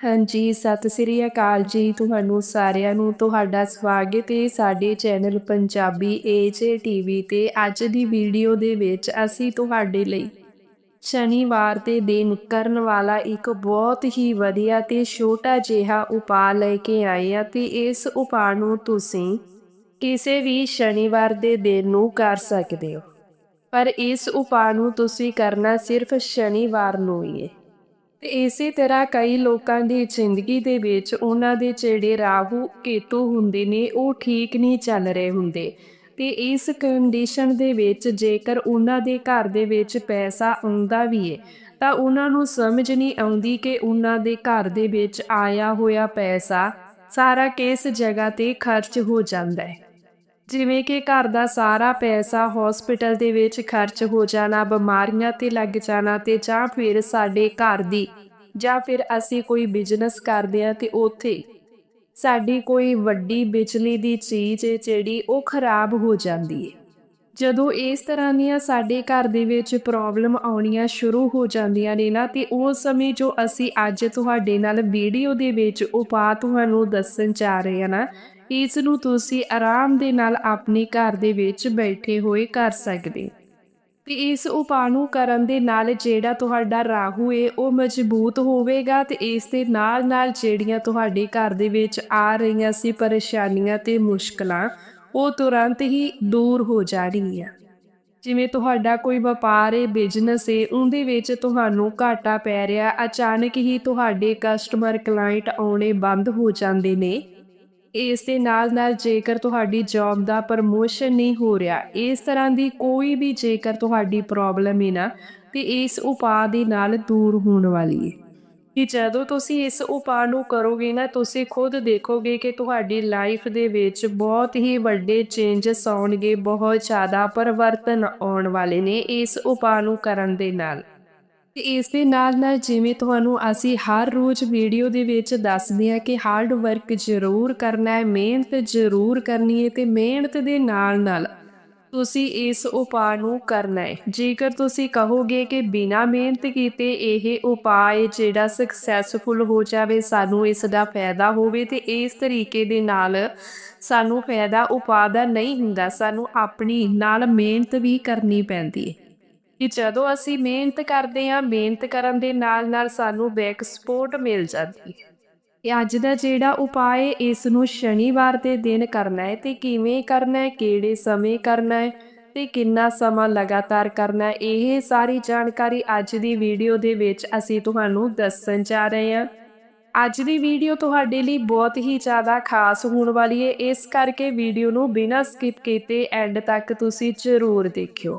ਹਾਂਜੀ, ਸਤਿ ਸ੍ਰੀ ਅਕਾਲ ਜੀ ਤੁਹਾਨੂੰ ਸਾਰਿਆਂ ਨੂੰ। ਤੁਹਾਡਾ ਸਵਾਗਤ ਹੈ ਸਾਡੇ ਚੈਨਲ ਪੰਜਾਬੀ ਏਜੇ ਟੀਵੀ ਤੇ। ਅੱਜ ਦੀ ਵੀਡੀਓ ਦੇ ਵਿੱਚ ਅਸੀਂ ਤੁਹਾਡੇ ਲਈ ਸ਼ਨੀਵਾਰ ਦੇ ਦਿਨ ਕਰਨ ਵਾਲਾ ਇੱਕ ਬਹੁਤ ਹੀ ਵਧੀਆ ਤੇ ਛੋਟਾ ਜਿਹਾ ਉਪਾਅ ਲੈ ਕੇ ਆਏ ਆ ਤੇ ਇਸ ਉਪਾਅ ਨੂੰ ਤੁਸੀਂ ਕਿਸੇ ਵੀ ਸ਼ਨੀਵਾਰ ਦੇ ਦਿਨ ਨੂੰ ਕਰ ਸਕਦੇ ਹੋ। ਪਰ ਇਸ ਉਪਾਅ ਨੂੰ ਤੁਸੀਂ ਕਰਨਾ ਸਿਰਫ ਸ਼ਨੀਵਾਰ ਨੂੰ ਹੀ ਹੈ। ਤੇ ਇਸੇ ਤਰ੍ਹਾਂ ਕਈ ਲੋਕਾਂ ਦੀ ਜ਼ਿੰਦਗੀ ਦੇ ਵਿੱਚ ਉਹਨਾਂ ਦੇ ਜਿਹੜੇ ਰਾਹੂ, ਕੇਤੂ ਹੁੰਦੇ ਨੇ, ਉਹ ਠੀਕ ਨਹੀਂ ਚੱਲ ਰਹੇ ਹੁੰਦੇ। ਤੇ ਇਸ ਕੰਡੀਸ਼ਨ ਦੇ ਵਿੱਚ ਜੇਕਰ ਉਹਨਾਂ ਦੇ ਘਰ ਦੇ ਵਿੱਚ ਪੈਸਾ ਆਉਂਦਾ ਵੀ ਹੈ ਤਾਂ ਉਹਨਾਂ ਨੂੰ ਸਮਝ ਨਹੀਂ ਆਉਂਦੀ ਕਿ ਉਹਨਾਂ ਦੇ ਘਰ ਦੇ ਵਿੱਚ ਆਇਆ ਹੋਇਆ ਪੈਸਾ ਸਾਰਾ ਕਿਸ ਜਗ੍ਹਾ ਤੇ ਖਰਚ ਹੋ ਜਾਂਦਾ ਹੈ। ਜਿਵੇਂ ਕਿ ਘਰ ਦਾ ਸਾਰਾ ਪੈਸਾ ਹਸਪੀਟਲ ਦੇ ਵਿੱਚ ਖਰਚ ਹੋ ਜਾਣਾ, ਬਿਮਾਰੀਆਂ ਤੇ ਲੱਗ ਜਾਣਾ ਤੇ ਜਾਂ ਫਿਰ ਸਾਡੇ ਘਰ ਦੀ ਜਾਂ ਫਿਰ ਅਸੀਂ ਕੋਈ ਬਿਜ਼ਨਸ ਕਰਦੇ ਆ ਤੇ ਉੱਥੇ ਸਾਡੀ ਕੋਈ ਵੱਡੀ ਬਿਜਲੀ ਦੀ ਚੀਜ਼ ਹੈ ਜਿਹੜੀ ਉਹ ਖਰਾਬ ਹੋ ਜਾਂਦੀ ਹੈ ਜਦੋਂ ਇਸ ਤਰ੍ਹਾਂ ਦੀਆਂ ਸਾਡੇ ਘਰ ਦੇ ਵਿੱਚ ਪ੍ਰੋਬਲਮ ਆਉਣੀਆਂ ਸ਼ੁਰੂ ਹੋ ਜਾਂਦੀਆਂ ਨੇ ਨਾ ਤੇ ਉਸ ਸਮੇਂ ਜੋ ਅਸੀਂ ਅੱਜ ਤੁਹਾਡੇ ਨਾਲ ਵੀਡੀਓ ਦੇ ਵਿੱਚ ਉਪਾਅ ਤੁਹਾਨੂੰ ਦੱਸਣ ਜਾ ਰਹੇ ਹਾਂ ਨਾ ਇਸ ਨੂੰ ਤੁਸੀਂ ਆਰਾਮ ਦੇ ਨਾਲ ਆਪਣੇ ਘਰ ਦੇ ਵਿੱਚ ਬੈਠੇ ਹੋਏ ਕਰ ਸਕਦੇ। ਤੇ ਇਸ ਉਪਾਅ ਨੂੰ ਕਰਨ ਦੇ ਨਾਲ ਜਿਹੜਾ ਤੁਹਾਡਾ ਰਾਹੂ ਏ, ਉਹ ਮਜ਼ਬੂਤ ਹੋਵੇਗਾ ਤੇ ਇਸ ਦੇ ਨਾਲ ਨਾਲ ਜਿਹੜੀਆਂ ਤੁਹਾਡੇ ਘਰ ਦੇ ਵਿੱਚ ਆ ਰਹੀਆਂ ਸੀ ਪਰੇਸ਼ਾਨੀਆਂ ਤੇ ਮੁਸ਼ਕਲਾਂ, ਉਹ ਤੁਰੰਤ ਹੀ ਦੂਰ ਹੋ ਜਾਣਗੀਆਂ। ਜਿਵੇਂ ਤੁਹਾਡਾ ਕੋਈ ਵਪਾਰ ਹੈ ਬਿਜ਼ਨਸ ਹੈ ਉਹਦੇ ਵਿੱਚ ਤੁਹਾਨੂੰ ਘਾਟਾ ਪੈ ਰਿਹਾ, ਅਚਾਨਕ ਹੀ ਤੁਹਾਡੇ ਕਸਟਮਰ ਕਲਾਇੰਟ ਆਉਣੇ ਬੰਦ ਹੋ ਜਾਂਦੇ ਨੇ। ਇਸ ਦੇ ਨਾਲ ਨਾਲ ਜੇਕਰ ਤੁਹਾਡੀ ਜੌਬ ਦਾ ਪ੍ਰਮੋਸ਼ਨ ਨਹੀਂ ਹੋ ਰਿਹਾ, ਇਸ ਤਰ੍ਹਾਂ ਦੀ ਕੋਈ ਵੀ ਜੇਕਰ ਤੁਹਾਡੀ ਪ੍ਰੋਬਲਮ ਹੈ ਨਾ, ਤੇ ਇਸ ਉਪਾਅ ਦੇ ਨਾਲ ਦੂਰ ਹੋਣ ਵਾਲੀ ਹੈ ਕਿ ਜਦੋਂ ਤੁਸੀਂ ਇਸ ਉਪਾਅ ਨੂੰ ਕਰੋਗੇ ਨਾ, ਤੁਸੀਂ ਖੁਦ ਦੇਖੋਗੇ ਕਿ ਤੁਹਾਡੀ ਲਾਈਫ ਦੇ ਵਿੱਚ ਬਹੁਤ ਹੀ ਵੱਡੇ ਚੇਂਜਸ ਆਉਣਗੇ, ਬਹੁਤ ਜ਼ਿਆਦਾ ਪਰਿਵਰਤਨ ਆਉਣ ਵਾਲੇ ਨੇ ਇਸ ਉਪਾਅ ਨੂੰ ਕਰਨ ਦੇ ਨਾਲ। ਤੇ ਇਸ ਦੇ ਨਾਲ ਨਾਲ ਜਿਵੇਂ ਤੁਹਾਨੂੰ ਅਸੀਂ ਹਰ ਰੋਜ਼ ਵੀਡੀਓ ਦੇ ਵਿੱਚ ਦੱਸਦੇ ਆ ਕਿ ਹਾਰਡ ਵਰਕ ਜ਼ਰੂਰ ਕਰਨਾ ਹੈ, ਮਿਹਨਤ ਜ਼ਰੂਰ ਕਰਨੀ ਹੈ ਤੇ ਮਿਹਨਤ ਦੇ ਨਾਲ ਨਾਲ ਤੁਸੀਂ ਇਸ ਉਪਾਅ ਨੂੰ ਕਰਨਾ ਹੈ। ਜੇਕਰ ਤੁਸੀਂ ਕਹੋਗੇ ਕਿ ਬਿਨਾ ਮਿਹਨਤ ਕੀਤੇ ਇਹ ਉਪਾਅ ਜਿਹੜਾ ਸਕਸੈਸਫੁਲ ਹੋ ਜਾਵੇ, ਸਾਨੂੰ ਇਸ ਦਾ ਫਾਇਦਾ ਹੋਵੇ ਤੇ ਇਸ ਤਰੀਕੇ ਦੇ ਨਾਲ ਸਾਨੂੰ ਫਾਇਦਾ ਉਪਾਅ ਦਾ ਨਹੀਂ ਹੁੰਦਾ, ਸਾਨੂੰ ਆਪਣੀ ਨਾਲ ਮਿਹਨਤ ਵੀ ਕਰਨੀ ਪੈਂਦੀ ਹੈ। ਕਿ ਜਦੋਂ ਅਸੀਂ ਮਿਹਨਤ ਕਰਦੇ ਹਾਂ, ਮਿਹਨਤ ਕਰਨ ਦੇ ਨਾਲ ਨਾਲ ਸਾਨੂੰ ਬੈਕ ਸਪੋਰਟ ਮਿਲ ਜਾਂਦੀ ਹੈ। ਇਹ ਅੱਜ ਦਾ ਜਿਹੜਾ ਉਪਾਅ ਹੈ ਇਸ ਨੂੰ ਸ਼ਨੀਵਾਰ ਦੇ ਦਿਨ ਕਰਨਾ ਹੈ ਤੇ ਕਿਵੇਂ ਕਰਨਾ ਹੈ, ਕਿਹੜੇ ਸਮੇਂ ਕਰਨਾ ਹੈ ਤੇ ਕਿੰਨਾ ਸਮਾਂ ਲਗਾਤਾਰ ਕਰਨਾ ਇਹ ਸਾਰੀ ਜਾਣਕਾਰੀ ਅੱਜ ਦੀ ਵੀਡੀਓ ਦੇ ਵਿੱਚ ਅਸੀਂ ਤੁਹਾਨੂੰ ਦੱਸਣ ਜਾ ਰਹੇ ਹਾਂ। ਅੱਜ ਦੀ ਵੀਡੀਓ ਤੁਹਾਡੇ ਲਈ ਬਹੁਤ ਹੀ ਜ਼ਿਆਦਾ ਖਾਸ ਹੋਣ ਵਾਲੀ ਹੈ, ਇਸ ਕਰਕੇ ਵੀਡੀਓ ਨੂੰ ਬਿਨਾਂ ਸਕਿਪ ਕੀਤੇ ਐਂਡ ਤੱਕ ਤੁਸੀਂ ਜ਼ਰੂਰ ਦੇਖਿਓ।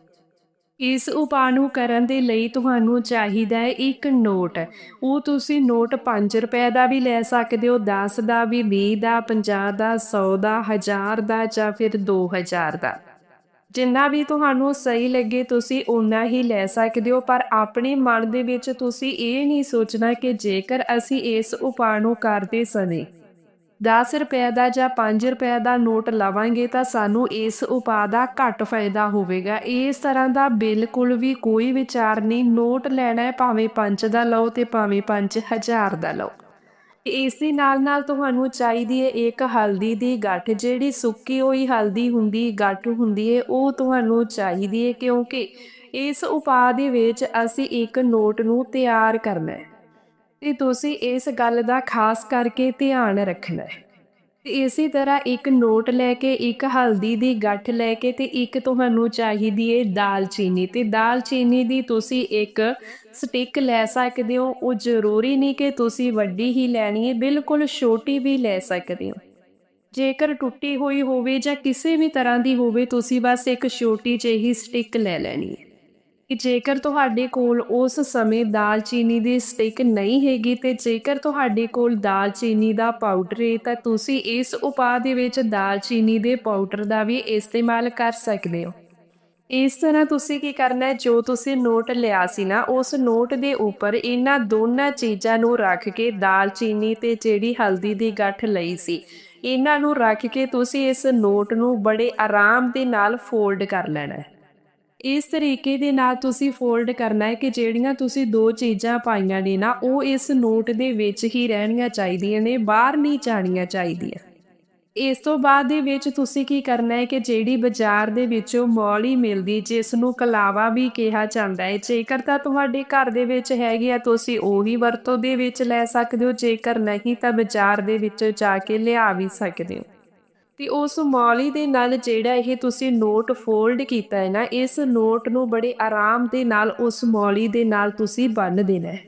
ਇਸ ਉਪਾਅ ਨੂੰ ਕਰਨ ਦੇ ਲਈ ਤੁਹਾਨੂੰ ਚਾਹੀਦਾ ਹੈ ਇੱਕ ਨੋਟ। ਉਹ ਤੁਸੀਂ ਨੋਟ 5 ਰੁਪਏ ਦਾ ਵੀ ਲੈ ਸਕਦੇ ਹੋ 10 ਦਾ ਵੀ 20 ਦਾ 50 ਦਾ 100 ਦਾ 1000 ਦਾ ਜਾਂ ਫਿਰ 2000 ਦਾ। ਜਿੰਨਾ ਵੀ ਤੁਹਾਨੂੰ ਸਹੀ ਲੱਗੇ ਤੁਸੀਂ ਉਨਾ ਹੀ ਲੈ ਸਕਦੇ ਹੋ, ਪਰ ਆਪਣੇ ਮਨ ਦੇ ਵਿੱਚ ਤੁਸੀਂ ਇਹ ਨਹੀਂ ਸੋਚਣਾ ਕਿ ਜੇਕਰ ਅਸੀਂ ਇਸ ਉਪਾਅ ਨੂੰ ਕਰਦੇ ਸਮੇਂ 10 ਰੁਪਏ ਦਾ ਜਾਂ 5 ਰੁਪਏ ਦਾ ਨੋਟ ਲਵਾਂਗੇ ਤਾਂ ਸਾਨੂੰ ਇਸ ਉਪਾਅ ਦਾ ਘੱਟ ਫਾਇਦਾ ਹੋਵੇਗਾ। ਇਸ ਤਰ੍ਹਾਂ ਦਾ ਬਿਲਕੁਲ ਵੀ ਕੋਈ ਵਿਚਾਰ ਨਹੀਂ। ਨੋਟ ਲੈਣਾ ਹੈ, ਭਾਵੇਂ 5 ਦਾ ਲਓ ਤੇ ਭਾਵੇਂ 5000 ਦਾ ਲਓ। ਇਸ ਦੇ ਨਾਲ ਨਾਲ ਤੁਹਾਨੂੰ ਚਾਹੀਦੀ ਹੈ ਇੱਕ ਹਲਦੀ ਦੀ ਗੱਠ। ਜਿਹੜੀ ਸੁੱਕੀ ਹੋਈ ਹਲਦੀ ਹੁੰਦੀ, ਗੱਠ ਹੁੰਦੀ ਹੈ, ਉਹ ਤੁਹਾਨੂੰ ਚਾਹੀਦੀ ਹੈ ਕਿਉਂਕਿ ਇਸ ਉਪਾਅ ਦੇ ਵਿੱਚ ਅਸੀਂ ਇੱਕ ਨੋਟ ਨੂੰ ਤਿਆਰ ਕਰਨਾ ਹੈ। ਤੇ ਤੁਸੀਂ ਇਸ ਗੱਲ ਦਾ ਖਾਸ ਕਰਕੇ ਧਿਆਨ ਰੱਖਣਾ ਹੈ। ਤੇ ਇਸੇ ਤਰ੍ਹਾਂ ਇੱਕ ਨੋਟ ਲੈ ਕੇ, ਇੱਕ ਹਲਦੀ ਦੀ ਗੱਠ ਲੈ ਕੇ ਤੇ ਇੱਕ ਤੁਹਾਨੂੰ ਚਾਹੀਦੀ ਹੈ ਦਾਲਚੀਨੀ। ਤੇ ਦਾਲਚੀਨੀ ਦੀ ਤੁਸੀਂ ਇੱਕ ਸਟਿਕ ਲੈ ਸਕਦੇ ਹੋ। ਉਹ ਜ਼ਰੂਰੀ ਨਹੀਂ ਕਿ ਤੁਸੀਂ ਵੱਡੀ ਹੀ ਲੈਣੀ ਹੈ ਬਿਲਕੁਲ ਛੋਟੀ ਵੀ ਲੈ ਸਕਦੇ ਹੋ। ਜੇਕਰ ਟੁੱਟੀ ਹੋਈ ਹੋਵੇ ਜਾਂ ਕਿਸੇ ਵੀ ਤਰ੍ਹਾਂ ਦੀ ਹੋਵੇ, ਤੁਸੀਂ ਬਸ ਇੱਕ ਛੋਟੀ ਜਿਹੀ ਸਟਿਕ ਲੈ ਲੈਣੀ ਹੈ ਕਿ ਜੇਕਰ ਤੁਹਾਡੇ ਕੋਲ ਉਸ ਸਮੇਂ ਦਾਲਚੀਨੀ ਦੀ ਸਟਿਕ ਨਹੀਂ ਹੈਗੀ ਤੇ ਜੇਕਰ ਤੁਹਾਡੇ ਕੋਲ ਦਾਲਚੀਨੀ ਦਾ ਪਾਊਡਰ ਹੈ ਤਾਂ ਤੁਸੀਂ ਇਸ ਉਪਾਅ ਦੇ ਵਿੱਚ ਦਾਲਚੀਨੀ ਦੇ ਪਾਊਡਰ ਦਾ ਵੀ ਇਸਤੇਮਾਲ ਕਰ ਸਕਦੇ ਹੋ। ਇਸ ਤਰ੍ਹਾਂ ਤੁਸੀਂ ਕੀ ਕਰਨਾ ਹੈ, ਜੋ ਤੁਸੀਂ ਨੋਟ ਲਿਆ ਸੀ ਨਾ, ਉਸ ਨੋਟ ਦੇ ਉੱਪਰ ਇਹਨਾਂ ਦੋਨਾਂ ਚੀਜ਼ਾਂ ਨੂੰ ਰੱਖ ਕੇ ਦਾਲਚੀਨੀ ਤੇ ਜਿਹੜੀ ਹਲਦੀ ਦੀ ਗੱਠ ਲਈ ਸੀ, ਇਹਨਾਂ ਨੂੰ ਰੱਖ ਕੇ ਤੁਸੀਂ ਇਸ ਨੋਟ ਨੂੰ ਬੜੇ ਆਰਾਮ ਦੇ ਨਾਲ ਫੋਲਡ ਕਰ ਲੈਣਾ ਹੈ। ਇਸ ਤਰੀਕੇ ਦੇ ਨਾਲ ਤੁਸੀਂ ਫੋਲਡ ਕਰਨਾ ਹੈ ਕਿ ਜਿਹੜੀਆਂ ਤੁਸੀਂ ਦੋ ਚੀਜ਼ਾਂ ਪਾਈਆਂ ਨੇ ਨਾ, ਉਹ ਇਸ ਨੋਟ ਦੇ ਵਿੱਚ ਹੀ ਰਹਿਣੀਆਂ ਚਾਹੀਦੀਆਂ ਨੇ, ਬਾਹਰ ਨਹੀਂ ਜਾਣੀਆਂ ਚਾਹੀਦੀਆਂ। ਇਸ ਤੋਂ ਬਾਅਦ ਦੇ ਵਿੱਚ ਤੁਸੀਂ ਕੀ ਕਰਨਾ ਹੈ ਕਿ ਜਿਹੜੀ ਬਾਜ਼ਾਰ ਦੇ ਵਿੱਚੋਂ ਮੌਲੀ ਮਿਲਦੀ, ਜਿਸ ਨੂੰ ਕਲਾਵਾ ਵੀ ਕਿਹਾ ਜਾਂਦਾ ਹੈ, ਜੇਕਰ ਤਾਂ ਤੁਹਾਡੇ ਘਰ ਦੇ ਵਿੱਚ ਹੈਗੀ ਆ, ਤੁਸੀਂ ਉਹੀ ਵਰਤੋਂ ਦੇ ਵਿੱਚ ਲੈ ਸਕਦੇ ਹੋ, ਜੇਕਰ ਨਹੀਂ ਤਾਂ ਬਾਜ਼ਾਰ ਦੇ ਵਿੱਚ ਜਾ ਕੇ ਲਿਆ ਵੀ ਸਕਦੇ ਹੋ। ਤੇ ਉਸ ਮੌਲੀ ਦੇ ਨਾਲ ਜਿਹੜਾ ਇਹ ਤੁਸੀਂ ਨੋਟ ਫੋਲਡ ਕੀਤਾ ਹੈ ਨਾ, ਇਸ ਨੋਟ ਨੂੰ ਬੜੇ ਆਰਾਮ ਦੇ ਨਾਲ ਉਸ ਮੌਲੀ ਦੇ ਨਾਲ ਤੁਸੀਂ ਬੰਨ ਦੇਣਾ ਹੈ।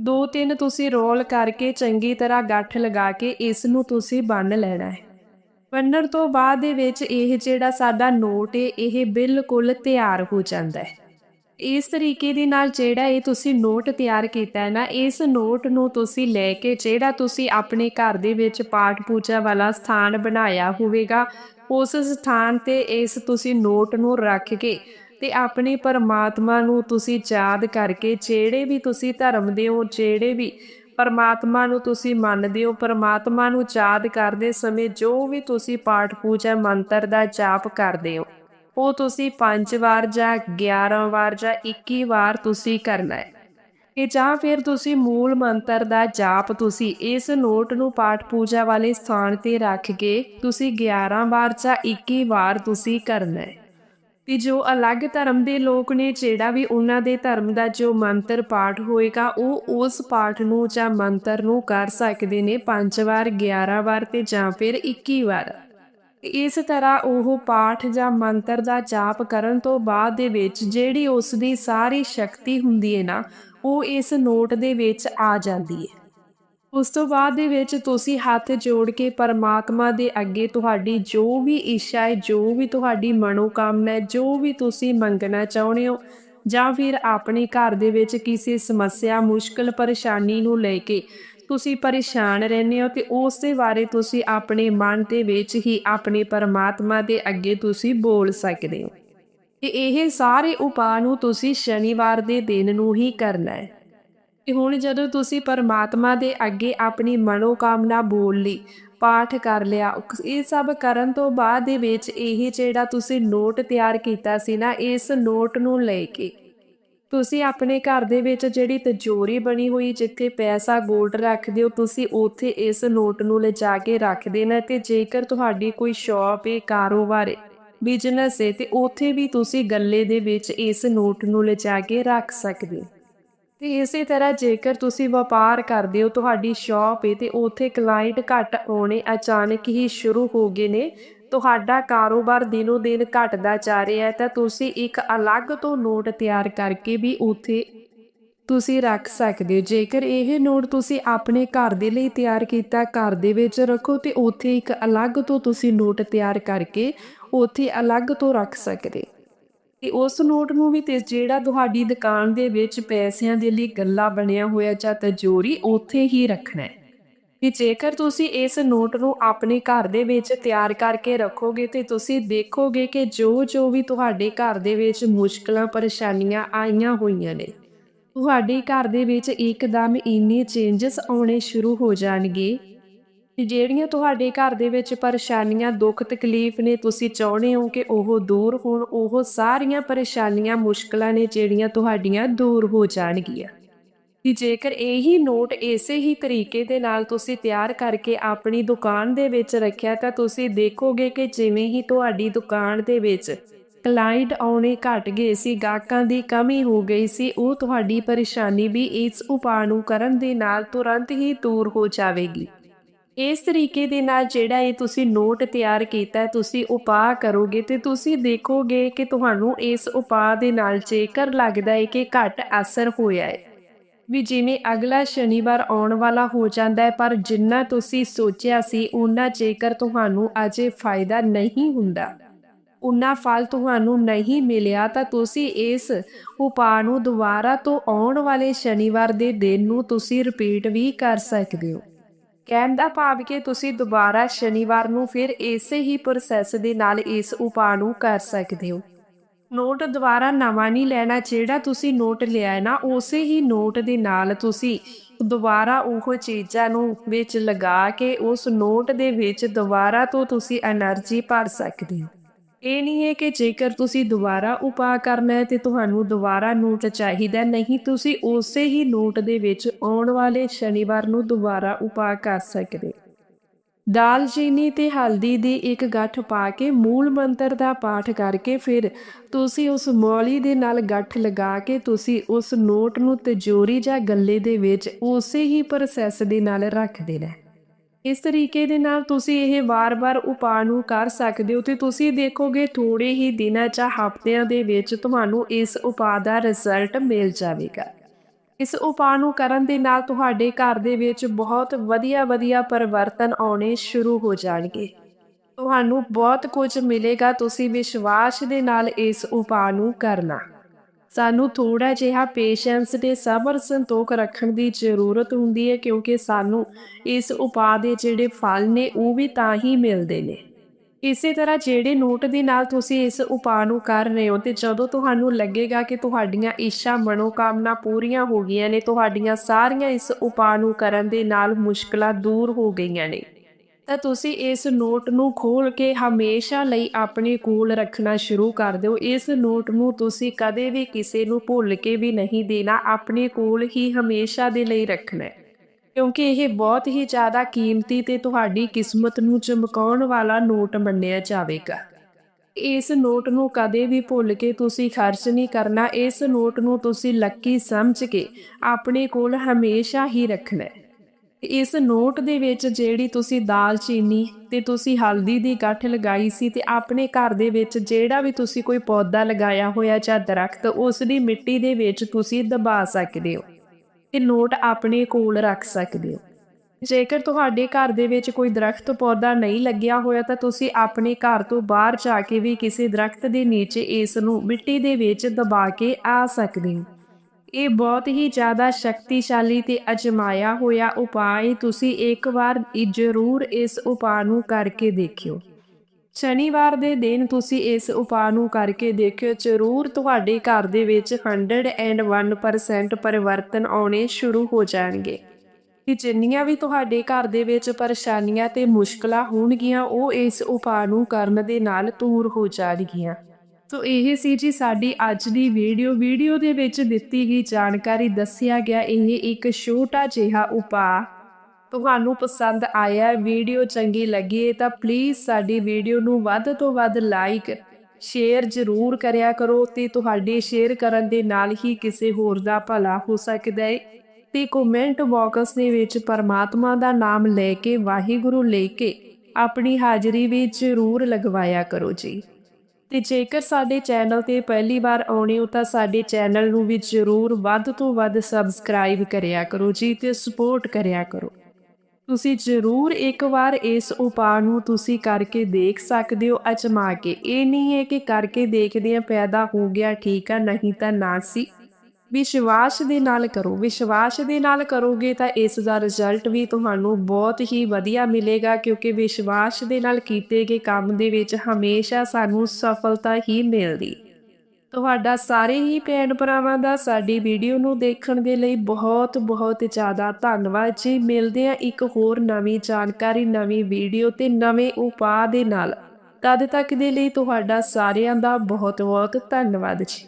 ਦੋ ਤਿੰਨ ਤੁਸੀਂ ਰੋਲ ਕਰਕੇ ਚੰਗੀ ਤਰ੍ਹਾਂ ਗੱਠ ਲਗਾ ਕੇ ਇਸ ਨੂੰ ਤੁਸੀਂ ਬੰਨ ਲੈਣਾ ਹੈ। ਬੰਨਣ ਤੋਂ ਬਾਅਦ ਦੇ ਵਿੱਚ ਇਹ ਜਿਹੜਾ ਸਾਡਾ ਨੋਟ ਹੈ, ਇਹ ਬਿਲਕੁਲ ਤਿਆਰ ਹੋ ਜਾਂਦਾ ਹੈ। ਇਸ ਤਰੀਕੇ ਦੇ ਨਾਲ ਜਿਹੜਾ ਇਹ ਤੁਸੀਂ ਨੋਟ ਤਿਆਰ ਕੀਤਾ ਹੈ ਨਾ, ਇਸ ਨੋਟ ਨੂੰ ਤੁਸੀਂ ਲੈ ਕੇ ਜਿਹੜਾ ਤੁਸੀਂ ਆਪਣੇ ਘਰ ਦੇ ਵਿੱਚ ਪਾਠ ਪੂਜਾ ਵਾਲਾ ਸਥਾਨ ਬਣਾਇਆ ਹੋਵੇਗਾ, ਉਸ ਸਥਾਨ ਤੇ ਇਸ ਤੁਸੀਂ ਨੋਟ ਨੂੰ ਰੱਖ ਕੇ ਤੇ ਆਪਣੇ ਪਰਮਾਤਮਾ ਨੂੰ ਤੁਸੀਂ ਯਾਦ ਕਰਕੇ ਜਿਹੜੇ ਵੀ ਤੁਸੀਂ ਧਰਮ ਦੇ ਹੋ, ਜਿਹੜੇ ਵੀ ਪਰਮਾਤਮਾ ਨੂੰ ਤੁਸੀਂ ਮੰਨਦੇ ਹੋ, ਪਰਮਾਤਮਾ ਨੂੰ ਯਾਦ ਕਰਦੇ ਸਮੇਂ ਜੋ ਵੀ ਤੁਸੀਂ ਪਾਠ ਪੂਜਾ ਮੰਤਰ ਦਾ ਜਾਪ ਕਰਦੇ ਹੋ ਉਹ ਤੁਸੀਂ 5 ਵਾਰ ਜਾਂ 11 ਵਾਰ ਜਾਂ 21 ਵਾਰ ਤੁਸੀਂ ਕਰਨਾ ਹੈ। ਕਿ ਜਾਂ ਫਿਰ ਤੁਸੀਂ ਮੂਲ ਮੰਤਰ ਦਾ ਜਾਪ ਤੁਸੀਂ ਇਸ ਨੋਟ ਨੂੰ ਪਾਠ ਪੂਜਾ ਵਾਲੇ ਸਥਾਨ ਤੇ ਰੱਖ ਕੇ ਤੁਸੀਂ 11 ਵਾਰ ਜਾਂ 21 ਵਾਰ ਤੁਸੀਂ ਕਰਨਾ ਹੈ। ਤੇ ਜੋ ਅਲੱਗ ਧਰਮ ਦੇ ਲੋਕ ਨੇ, ਜਿਹੜਾ ਵੀ ਉਹਨਾਂ ਦੇ ਧਰਮ ਦਾ ਜੋ ਮੰਤਰ ਪਾਠ ਹੋਏਗਾ, ਉਹ ਉਸ ਪਾਠ ਨੂੰ ਜਾਂ ਮੰਤਰ ਨੂੰ ਕਰ ਸਕਦੇ ਨੇ 5 ਵਾਰ 11 ਵਾਰ ਤੇ ਜਾਂ ਫਿਰ 21 ਵਾਰ। ਇਸ ਤਰ੍ਹਾਂ ਉਹ ਪਾਠ ਜਾਂ ਮੰਤਰ ਦਾ ਜਾਪ ਕਰਨ ਤੋਂ ਬਾਅਦ ਦੇ ਵਿੱਚ ਜਿਹੜੀ ਉਸ ਦੀ ਸਾਰੀ ਸ਼ਕਤੀ ਹੁੰਦੀ ਹੈ ਨਾ, ਉਹ ਇਸ ਨੋਟ ਦੇ ਵਿੱਚ ਆ ਜਾਂਦੀ ਹੈ ਉਸ ਤੋਂ ਬਾਅਦ ਦੇ ਵਿੱਚ ਤੁਸੀਂ ਹੱਥ ਜੋੜ ਕੇ ਪਰਮਾਤਮਾ ਦੇ ਅੱਗੇ ਤੁਹਾਡੀ ਜੋ ਵੀ ਇੱਛਾ ਹੈ ਜੋ ਵੀ ਤੁਹਾਡੀ ਮਨੋਕਾਮਨਾ ਹੈ ਜੋ ਵੀ ਤੁਸੀਂ ਮੰਗਣਾ ਚਾਹੁੰਦੇ ਹੋ, ਜਾਂ ਫਿਰ ਆਪਣੇ ਘਰ ਦੇ ਵਿੱਚ ਕਿਸੇ ਸਮੱਸਿਆ, ਮੁਸ਼ਕਲ, ਪਰੇਸ਼ਾਨੀ ਨੂੰ ਲੈ ਕੇ ਤੁਸੀਂ ਪਰੇਸ਼ਾਨ ਰਹਿੰਦੇ ਹੋ ਤੇ ਉਸ ਦੇ ਬਾਰੇ ਤੁਸੀਂ ਆਪਣੇ ਮਨ ਦੇ ਵਿੱਚ ਹੀ ਆਪਣੇ ਪਰਮਾਤਮਾ ਦੇ ਅੱਗੇ ਤੁਸੀਂ ਬੋਲ ਸਕਦੇ ਹੋ। ਤੇ ਇਹ ਸਾਰੇ ਉਪਾਅ ਨੂੰ ਤੁਸੀਂ ਸ਼ਨੀਵਾਰ ਦੇ ਦਿਨ ਨੂੰ ਹੀ ਕਰਨਾ ਹੈ। ਤੇ ਹੁਣ ਜਦੋਂ ਤੁਸੀਂ ਪਰਮਾਤਮਾ ਦੇ ਅੱਗੇ ਆਪਣੀ ਮਨੋਕਾਮਨਾ ਬੋਲ ਲਈ, ਪਾਠ ਕਰ ਲਿਆ, ਇਹ ਸਭ ਕਰਨ ਤੋਂ ਬਾਅਦ ਦੇ ਵਿੱਚ ਇਹ ਜਿਹੜਾ ਤੁਸੀਂ ਨੋਟ ਤਿਆਰ ਕੀਤਾ ਸੀ ਨਾ, ਇਸ ਨੋਟ ਨੂੰ ਲੈ ਕੇ ਤੁਸੀਂ ਆਪਣੇ ਘਰ ਦੇ ਵਿੱਚ ਜਿਹੜੀ ਤਜੋਰੀ ਬਣੀ ਹੋਈ, ਜਿੱਥੇ ਪੈਸਾ 골ਡ ਰੱਖਦੇ ਹੋ, ਤੁਸੀਂ ਉੱਥੇ ਇਸ ਨੋਟ ਨੂੰ ਲਿਜਾ ਕੇ ਰੱਖ ਦੇਣਾ ਤੇ ਜੇਕਰ ਤੁਹਾਡੀ ਕੋਈ ਸ਼ਾਪ ਹੈ ਕਾਰੋਬਾਰ ਹੈ ਬਿਜ਼ਨਸ ਹੈ ਤੇ ਉੱਥੇ ਵੀ ਤੁਸੀਂ ਗੱਲੇ ਦੇ ਵਿੱਚ ਇਸ ਨੋਟ ਨੂੰ ਲਿਜਾ ਕੇ ਰੱਖ ਸਕਦੇ ਹੋ। ਤੇ ਇਸੇ ਤਰ੍ਹਾਂ ਜੇਕਰ ਤੁਸੀਂ ਵਪਾਰ ਕਰਦੇ ਹੋ, ਤੁਹਾਡੀ ਸ਼ਾਪ ਹੈ ਤੇ ਉੱਥੇ ਕਲਾਇੰਟ ਘੱਟ ਆਉਣੇ ਅਚਾਨਕ ਹੀ ਸ਼ੁਰੂ ਹੋ ਗਏ ਨੇ ਤੁਹਾਡਾ ਕਾਰੋਬਾਰ ਦਿਨੋ ਦਿਨ ਘਟਦਾ ਜਾ ਰਿਹਾ ਹੈ, ਤਾਂ ਤੁਸੀਂ ਇੱਕ ਅਲੱਗ ਤੋਂ ਨੋਟ ਤਿਆਰ ਕਰਕੇ ਵੀ ਉੱਥੇ ਤੁਸੀਂ ਰੱਖ ਸਕਦੇ ਹੋ। ਜੇਕਰ ਇਹ ਨੋਟ ਤੁਸੀਂ ਆਪਣੇ ਘਰ ਦੇ ਲਈ ਤਿਆਰ ਕੀਤਾ, ਘਰ ਦੇ ਵਿੱਚ ਰੱਖੋ, ਤੇ ਉੱਥੇ ਇੱਕ ਅਲੱਗ ਤੋਂ ਤੁਸੀਂ ਨੋਟ ਤਿਆਰ ਕਰਕੇ ਉੱਥੇ ਅਲੱਗ ਤੋਂ ਰੱਖ ਸਕਦੇ ਤੇ ਉਸ ਨੋਟ ਨੂੰ ਵੀ ਤੇ ਜਿਹੜਾ ਤੁਹਾਡੀ ਦੁਕਾਨ ਦੇ ਵਿੱਚ ਪੈਸਿਆਂ ਦੇ ਲਈ ਗੱਲਾ ਬਣਿਆ ਹੋਇਆ ਜਾਂ ਤਜੋਰੀ, ਉੱਥੇ ਹੀ ਰੱਖਣਾ ਹੈ। ਕਿ ਜੇਕਰ ਤੁਸੀਂ ਇਸ ਨੋਟ ਨੂੰ ਆਪਣੇ ਘਰ ਦੇ ਵਿੱਚ ਤਿਆਰ ਕਰਕੇ ਰੱਖੋਗੇ ਤੇ ਤੁਸੀਂ ਦੇਖੋਗੇ ਕਿ ਜੋ ਜੋ ਵੀ ਤੁਹਾਡੇ ਘਰ ਦੇ ਵਿੱਚ ਮੁਸ਼ਕਲਾਂ, ਪਰੇਸ਼ਾਨੀਆਂ ਆਈਆਂ ਹੋਈਆਂ ਨੇ, ਤੁਹਾਡੇ ਘਰ ਦੇ ਵਿੱਚ ਇੱਕਦਮ ਇੰਨੇ ਚੇਂਜਸ ਆਉਣੇ ਸ਼ੁਰੂ ਹੋ ਜਾਣਗੇ ਜਿਹੜੀਆਂ ਤੁਹਾਡੇ ਘਰ ਦੇ ਵਿੱਚ ਪਰੇਸ਼ਾਨੀਆਂ, ਦੁੱਖ, ਤਕਲੀਫ ਨੇ ਤੁਸੀਂ ਚਾਹੁੰਦੇ ਹੋ ਕਿ ਉਹ ਦੂਰ ਹੋਣ, ਉਹ ਸਾਰੀਆਂ ਪਰੇਸ਼ਾਨੀਆਂ, ਮੁਸ਼ਕਲਾਂ ਨੇ ਜਿਹੜੀਆਂ ਤੁਹਾਡੀਆਂ ਦੂਰ ਹੋ ਜਾਣਗੀਆਂ। ਕਿ ਜੇਕਰ ਇਹੀ ਨੋਟ ਇਸੇ ਹੀ ਤਰੀਕੇ ਦੇ ਨਾਲ ਤੁਸੀਂ ਤਿਆਰ ਕਰਕੇ ਆਪਣੀ ਦੁਕਾਨ ਦੇ ਵਿੱਚ ਰੱਖਿਆ ਤਾਂ ਤੁਸੀਂ ਦੇਖੋਗੇ ਕਿ ਜਿਵੇਂ ਹੀ ਤੁਹਾਡੀ ਦੁਕਾਨ ਦੇ ਵਿੱਚ ਕਲਾਇੰਟ ਆਉਣੇ ਘਟ ਗਏ ਸੀ, ਗਾਹਕਾਂ ਦੀ ਕਮੀ ਹੋ ਗਈ ਸੀ, ਉਹ ਤੁਹਾਡੀ ਪਰੇਸ਼ਾਨੀ ਵੀ ਇਸ ਉਪਾਅ ਨੂੰ ਕਰਨ ਦੇ ਨਾਲ ਤੁਰੰਤ ਹੀ ਦੂਰ ਹੋ ਜਾਵੇਗੀ। ਇਸ ਤਰੀਕੇ ਦੇ ਨਾਲ ਜਿਹੜਾ ਇਹ ਤੁਸੀਂ ਨੋਟ ਤਿਆਰ ਕੀਤਾ, ਤੁਸੀਂ ਉਪਾਅ ਕਰੋਗੇ ਤੇ ਤੁਸੀਂ ਦੇਖੋਗੇ ਕਿ ਤੁਹਾਨੂੰ ਇਸ ਉਪਾਅ ਦੇ ਨਾਲ ਜੇਕਰ ਲੱਗਦਾ ਹੈ ਕਿ ਘੱਟ ਅਸਰ ਹੋਇਆ ਹੈ। ਵੀ ਜਿਵੇਂ ਅਗਲਾ ਸ਼ਨੀਵਾਰ ਆਉਣ ਵਾਲਾ ਹੋ ਜਾਂਦਾ ਹੈ, ਪਰ ਜਿੰਨਾ ਤੁਸੀਂ ਸੋਚਿਆ ਸੀ ਉਹਨਾਂ ਜੇਕਰ ਤੁਹਾਨੂੰ ਅਜੇ ਫਾਇਦਾ ਨਹੀਂ ਹੁੰਦਾ ਉਨਾ ਫਲ ਤੁਹਾਨੂੰ ਨਹੀਂ ਮਿਲਿਆ, ਤਾਂ ਤੁਸੀਂ ਇਸ ਉਪਾਅ ਨੂੰ ਦੁਬਾਰਾ ਤੋਂ ਆਉਣ ਵਾਲੇ ਸ਼ਨੀਵਾਰ ਦੇ ਦਿਨ ਨੂੰ ਤੁਸੀਂ ਰਿਪੀਟ ਵੀ ਕਰ ਸਕਦੇ ਹੋ। ਕਹਿਣ ਦਾ ਭਾਵ ਕਿ ਤੁਸੀਂ ਦੁਬਾਰਾ ਸ਼ਨੀਵਾਰ ਨੂੰ ਫਿਰ ਇਸੇ ਹੀ ਪ੍ਰੋਸੈਸ ਦੇ ਨਾਲ ਇਸ ਉਪਾਅ ਨੂੰ ਕਰ ਸਕਦੇ ਹੋ। ਨੋਟ ਦੁਬਾਰਾ ਨਵਾਂ ਨਹੀਂ ਲੈਣਾ, ਜਿਹੜਾ ਤੁਸੀਂ ਨੋਟ ਲਿਆ ਹੈ ਨਾ, ਉਸੇ ਹੀ ਨੋਟ ਦੇ ਨਾਲ ਤੁਸੀਂ ਦੁਬਾਰਾ ਉਹ ਚੀਜ਼ਾਂ ਨੂੰ ਵਿੱਚ ਲਗਾ ਕੇ ਉਸ ਨੋਟ ਦੇ ਵਿੱਚ ਦੁਬਾਰਾ ਤੋਂ ਤੁਸੀਂ એનર્ਜੀ ਭਰ ਸਕਦੇ ਹੋ। ਇਹ ਨਹੀਂ ਹੈ ਕਿ ਜੇਕਰ ਤੁਸੀਂ ਦੁਬਾਰਾ ਉਪਾ ਕਰਨਾ ਹੈ ਤੇ ਤੁਹਾਨੂੰ ਦੁਬਾਰਾ ਨੋਟ ਚਾਹੀਦਾ ਨਹੀਂ, ਤੁਸੀਂ ਉਸੇ ਹੀ ਨੋਟ ਦੇ ਵਿੱਚ ਆਉਣ ਵਾਲੇ ਸ਼ਨੀਵਾਰ ਨੂੰ ਦੁਬਾਰਾ ਉਪਾ ਕਰ ਸਕਦੇ ਦਾਲਚੀਨੀ ਤੇ ਹਲਦੀ ਦੀ ਇੱਕ ਗੱਠ ਪਾ ਕੇ ਮੂਲ ਮੰਤਰ ਦਾ ਪਾਠ ਕਰਕੇ ਫਿਰ ਤੁਸੀਂ ਉਸ ਮੌਲੀ ਦੇ ਨਾਲ ਗੱਠ ਲਗਾ ਕੇ ਤੁਸੀਂ ਉਸ ਨੋਟ ਨੂੰ ਤਜੋਰੀ ਜਾਂ ਗੱਲੇ ਦੇ ਵਿੱਚ ਉਸੇ ਹੀ ਪ੍ਰੋਸੈਸ ਦੇ ਨਾਲ ਰੱਖ ਦੇਣਾ ਇਸ ਤਰੀਕੇ ਦੇ ਨਾਲ ਤੁਸੀਂ ਇਹ ਵਾਰ-ਵਾਰ ਉਪਾਅ ਨੂੰ ਕਰ ਸਕਦੇ ਹੋ ਤੇ ਤੁਸੀਂ ਦੇਖੋਗੇ ਥੋੜੇ ਹੀ ਦਿਨਾਂ ਜਾਂ ਹਫ਼ਤਿਆਂ ਦੇ ਵਿੱਚ ਤੁਹਾਨੂੰ ਇਸ ਉਪਾਅ ਦਾ ਰਿਜ਼ਲਟ ਮਿਲ ਜਾਵੇਗਾ। ਇਸ ਉਪਾਅ ਨੂੰ ਕਰਨ ਦੇ ਨਾਲ ਤੁਹਾਡੇ ਘਰ ਦੇ ਵਿੱਚ ਬਹੁਤ ਵਧੀਆ-ਵਧੀਆ ਪਰਿਵਰਤਨ ਆਉਣੇ ਸ਼ੁਰੂ ਹੋ ਜਾਣਗੇ। ਤੁਹਾਨੂੰ ਬਹੁਤ ਕੁਝ ਮਿਲੇਗਾ, ਤੁਸੀਂ ਵਿਸ਼ਵਾਸ ਦੇ ਨਾਲ ਇਸ ਉਪਾਅ ਨੂੰ ਕਰਨਾ। ਸਾਨੂੰ ਥੋੜਾ ਜਿਹਾ ਪੇਸ਼ੈਂਸ ਤੇ ਸਬਰ ਸੰਤੋਖ ਰੱਖਣ ਦੀ ਜ਼ਰੂਰਤ ਹੁੰਦੀ ਹੈ, ਕਿਉਂਕਿ ਸਾਨੂੰ ਇਸ ਉਪਾਅ ਦੇ ਜਿਹੜੇ ਫਲ ਨੇ, ਉਹ ਵੀ ਤਾਂ ਹੀ ਮਿਲਦੇ ਨੇ। ਇਸੇ ਤਰ੍ਹਾਂ ਜਿਹੜੇ ਨੋਟ ਦੇ ਨਾਲ ਤੁਸੀਂ ਇਸ ਉਪਾਅ ਨੂੰ ਕਰ ਰਹੇ ਹੋ ਤੇ ਜਦੋਂ ਤੁਹਾਨੂੰ ਲੱਗੇਗਾ ਕਿ ਤੁਹਾਡੀਆਂ ਇੱਛਾ ਮਨੋਕਾਮਨਾ ਪੂਰੀਆਂ ਹੋ ਗਈਆਂ ਨੇ, ਤੁਹਾਡੀਆਂ ਸਾਰੀਆਂ ਇਸ ਉਪਾਅ ਨੂੰ ਕਰਨ ਦੇ ਨਾਲ ਮੁਸ਼ਕਲਾਂ ਦੂਰ ਹੋ ਗਈਆਂ ਨੇ, ਤਾਂ ਤੁਸੀਂ ਇਸ ਨੋਟ ਨੂੰ ਖੋਲ ਕੇ ਹਮੇਸ਼ਾ ਲਈ ਆਪਣੇ ਕੋਲ ਰੱਖਣਾ ਸ਼ੁਰੂ ਕਰ ਦਿਓ। ਇਸ ਨੋਟ ਨੂੰ ਤੁਸੀਂ ਕਦੇ ਵੀ ਕਿਸੇ ਨੂੰ ਭੁੱਲ ਕੇ ਵੀ ਨਹੀਂ ਦੇਣਾ। ਆਪਣੇ ਕੋਲ ਹੀ ਹਮੇਸ਼ਾ ਦੇ ਲਈ ਰੱਖਣਾ ਹੈ। ਕਿਉਂਕਿ ਇਹ ਬਹੁਤ ਹੀ ਜ਼ਿਆਦਾ ਕੀਮਤੀ ਤੇ ਤੁਹਾਡੀ ਕਿਸਮਤ ਨੂੰ ਚਮਕਾਉਣ ਵਾਲਾ ਨੋਟ ਮੰਨਿਆ ਜਾਵੇਗਾ। ਇਸ ਨੋਟ ਨੂੰ ਕਦੇ ਵੀ ਭੁੱਲ ਕੇ ਤੁਸੀਂ ਖਰਚ ਨਹੀਂ ਕਰਨਾ। ਇਸ ਨੋਟ ਨੂੰ ਤੁਸੀਂ ਲੱਕੀ ਸਮਝ ਕੇ ਆਪਣੇ ਕੋਲ ਹਮੇਸ਼ਾ ਹੀ ਰੱਖਣਾ ਇਸ ਨੋਟ ਦੇ ਵਿੱਚ ਜਿਹੜੀ ਤੁਸੀਂ ਦਾਲਚੀਨੀ ਤੇ ਤੁਸੀਂ ਹਲਦੀ ਦੀ ਗੱਠ ਲਗਾਈ ਸੀ ਤੇ ਆਪਣੇ ਘਰ ਦੇ ਵਿੱਚ ਜਿਹੜਾ ਵੀ ਤੁਸੀਂ ਕੋਈ ਪੌਦਾ ਲਗਾਇਆ ਹੋਇਆ ਜਾਂ ਦਰਖਤ, ਉਸ ਦੀ ਮਿੱਟੀ ਦੇ ਵਿੱਚ ਤੁਸੀਂ ਦਬਾ ਸਕਦੇ ਹੋ। ਤੇ ਨੋਟ ਆਪਣੇ ਕੋਲ ਰੱਖ ਸਕਦੇ ਹੋ। ਜੇਕਰ ਤੁਹਾਡੇ ਘਰ ਦੇ ਵਿੱਚ ਕੋਈ ਦਰਖਤ ਪੌਦਾ ਨਹੀਂ ਲੱਗਿਆ ਹੋਇਆ ਤਾਂ ਤੁਸੀਂ ਆਪਣੇ ਘਰ ਤੋਂ ਬਾਹਰ ਜਾ ਕੇ ਵੀ ਕਿਸੇ ਦਰਖਤ ਦੇ ਨੀਚੇ ਇਸ ਨੂੰ ਮਿੱਟੀ ਦੇ ਵਿੱਚ ਦਬਾ ਕੇ ਆ ਸਕਦੇ ਹੋ। ਇਹ ਬਹੁਤ ਹੀ ਜ਼ਿਆਦਾ ਸ਼ਕਤੀਸ਼ਾਲੀ ਤੇ ਅਜਮਾਇਆ ਹੋਇਆ ਉਪਾਅ ਹੈ। ਤੁਸੀਂ ਇੱਕ ਵਾਰ ਜ਼ਰੂਰ ਇਸ ਉਪਾਅ ਨੂੰ ਕਰਕੇ ਦੇਖਿਓ। ਸ਼ਨੀਵਾਰ ਦੇ ਦਿਨ ਤੁਸੀਂ ਇਸ ਉਪਾਅ ਨੂੰ ਕਰਕੇ ਦੇਖਿਓ, ਜ਼ਰੂਰ ਤੁਹਾਡੇ ਘਰ ਦੇ ਵਿੱਚ 101% ਪਰਿਵਰਤਨ ਆਉਣੇ ਸ਼ੁਰੂ ਹੋ ਜਾਣਗੇ। ਕਿ ਜਿੰਨੀਆਂ ਵੀ ਤੁਹਾਡੇ ਘਰ ਦੇ ਵਿੱਚ ਪਰੇਸ਼ਾਨੀਆਂ ਤੇ ਮੁਸ਼ਕਲਾਂ ਹੋਣਗੀਆਂ, ਉਹ ਇਸ ਉਪਾਅ ਨੂੰ ਕਰਨ ਦੇ ਨਾਲ ਦੂਰ ਹੋ ਜਾਣਗੀਆਂ। ਸੋ ਇਹ ਸੀ ਜੀ ਸਾਡੀ ਅੱਜ ਦੀ ਵੀਡੀਓ। ਵੀਡੀਓ ਦੇ ਵਿੱਚ ਦਿੱਤੀ ਗਈ ਜਾਣਕਾਰੀ ਦੱਸਿਆ ਗਿਆ, ਇਹ ਇੱਕ ਛੋਟਾ ਜਿਹਾ ਉਪਾਅ ਤੁਹਾਨੂੰ ਪਸੰਦ ਆਇਆ ਵੀਡੀਓ ਚੰਗੀ ਲੱਗੀ ਤਾਂ ਪਲੀਜ਼ ਸਾਡੀ ਵੀਡੀਓ ਨੂੰ ਵੱਧ ਤੋਂ ਵੱਧ ਲਾਈਕ ਸ਼ੇਅਰ ਜ਼ਰੂਰ ਕਰਿਆ ਕਰੋ ਤੇ ਤੁਹਾਡੇ ਸ਼ੇਅਰ ਕਰਨ ਦੇ ਨਾਲ ਹੀ ਕਿਸੇ ਹੋਰ ਦਾ ਭਲਾ ਹੋ ਸਕਦਾ ਹੈ। ਤੇ ਕਮੈਂਟ ਬਾਕਸ ਦੇ ਵਿੱਚ ਪਰਮਾਤਮਾ ਦਾ ਨਾਮ ਲੈ ਕੇ, ਵਾਹਿਗੁਰੂ ਲੈ ਕੇ ਆਪਣੀ ਹਾਜ਼ਰੀ ਵੀ ਜ਼ਰੂਰ ਲਗਵਾਇਆ ਕਰੋ ਜੀ। ਤੇ ਜੇਕਰ ਸਾਡੇ ਚੈਨਲ ਤੇ ਪਹਿਲੀ ਵਾਰ ਆਉਣੇ ਹੋ, ਤਾਂ ਸਾਡੇ ਚੈਨਲ ਨੂੰ ਵੀ ਜ਼ਰੂਰ ਵੱਧ ਤੋਂ ਵੱਧ ਸਬਸਕ੍ਰਾਈਬ ਕਰਿਆ ਕਰੋ ਜੀ ਤੇ ਸਪੋਰਟ ਕਰਿਆ ਕਰੋ। ਤੁਸੀਂ ਜ਼ਰੂਰ ਇੱਕ ਵਾਰ ਇਸ ਉਪਾਅ ਨੂੰ ਤੁਸੀਂ ਕਰਕੇ ਦੇਖ ਸਕਦੇ ਹੋ, ਅਜਮਾ ਕੇ। ਇਹ ਨਹੀਂ ਹੈ ਕਿ ਕਰਕੇ ਦੇਖਦੇ ਆ ਪੈਦਾ ਹੋ ਗਿਆ, ਠੀਕ ਆ, ਨਹੀਂ ਤਾਂ ਨਾ ਸੀ। ਵਿਸ਼ਵਾਸ ਦੇ ਨਾਲ ਕਰੋ। ਵਿਸ਼ਵਾਸ ਦੇ ਨਾਲ ਕਰੋਗੇ ਤਾਂ ਇਸ ਦਾ ਰਿਜ਼ਲਟ ਵੀ ਤੁਹਾਨੂੰ ਬਹੁਤ ਹੀ ਵਧੀਆ ਮਿਲੇਗਾ, ਕਿਉਂਕਿ ਵਿਸ਼ਵਾਸ ਦੇ ਨਾਲ ਕੀਤੇ ਗਏ ਕੰਮ ਦੇ ਵਿੱਚ ਹਮੇਸ਼ਾ ਸਾਨੂੰ ਸਫਲਤਾ ਹੀ ਮਿਲਦੀ। ਤੁਹਾਡਾ ਸਾਰੇ ਹੀ ਭੈਣ ਭਰਾਵਾਂ ਦਾ ਸਾਡੀ ਵੀਡੀਓ ਨੂੰ ਦੇਖਣ ਦੇ ਲਈ ਬਹੁਤ ਬਹੁਤ ਜ਼ਿਆਦਾ ਧੰਨਵਾਦ ਜੀ। ਮਿਲਦੇ ਆ ਇੱਕ ਹੋਰ ਨਵੀਂ ਜਾਣਕਾਰੀ, ਨਵੀਂ ਵੀਡੀਓ ਤੇ ਨਵੇਂ ਉਪਾਅ ਦੇ ਨਾਲ। ਤਦ ਤੱਕ ਦੇ ਲਈ ਤੁਹਾਡਾ ਸਾਰਿਆਂ ਦਾ ਬਹੁਤ ਬਹੁਤ ਧੰਨਵਾਦ ਜੀ।